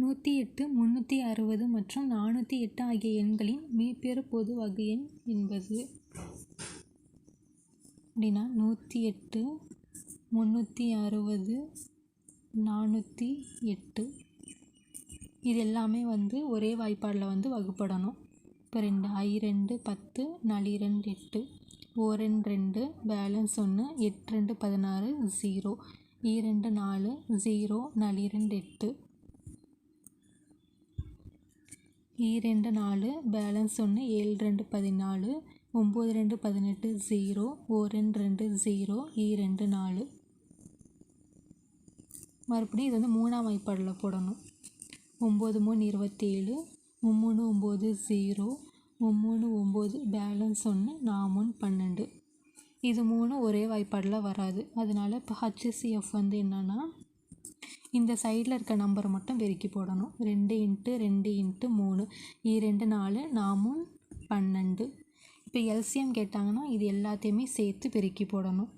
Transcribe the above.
நூற்றி எட்டு முந்நூற்றி அறுபது மற்றும் நானூற்றி எட்டு ஆகிய எண்களின் மீப்பெரு பொது வகை எண் என்பது. அப்படின்னா நூற்றி எட்டு முந்நூற்றி அறுபது நானூற்றி எட்டு இது எல்லாமே வந்து ஒரே வாய்ப்பாடில் வந்து வகுப்படணும். இப்போ ரெண்டு ஐ ரெண்டு பத்து நாலு ரெண்டு எட்டு. ஓ ரெண்டு ரெண்டு பேலன்ஸ் ஒன்று எட்டு ரெண்டு பதினாறு ஜீரோ. ஈ ரெண்டு நாலு ஜீரோ நாலு ரெண்டு எட்டு. ஈ ரெண்டு நாலு பேலன்ஸ் ஒன்று ஏழு ரெண்டு பதினாலு ஒம்பது ரெண்டு பதினெட்டு ஜீரோ ஓ ரெண்டு ரெண்டு ஜீரோ ஈ ரெண்டு நாலு. மறுபடியும் இது வந்து மூணாம் வாய்ப்பாடில் போடணும். ஒம்பது மூணு இருபத்தேழு மும்மூணு ஒம்பது ஜீரோ மும்மூணு ஒம்பது பேலன்ஸ் ஒன்று நாமூணு பன்னெண்டு. இது மூணு ஒரே வாய்ப்பாடில் வராது. அதனால இப்போ ஹச்சிசிஎஃப் வந்து என்னென்னா இந்த சைடில் இருக்க நம்பரை மட்டும் பெருக்கி போடணும். ரெண்டு இன்ட்டு ரெண்டு இன்ட்டு மூணு. இரண்டு ரெண்டு நாலு நாமும் பன்னெண்டு. இப்போ எல்சிஎம் கேட்டாங்கன்னா இது எல்லாத்தையுமே சேர்த்து பெருக்கி போடணும்.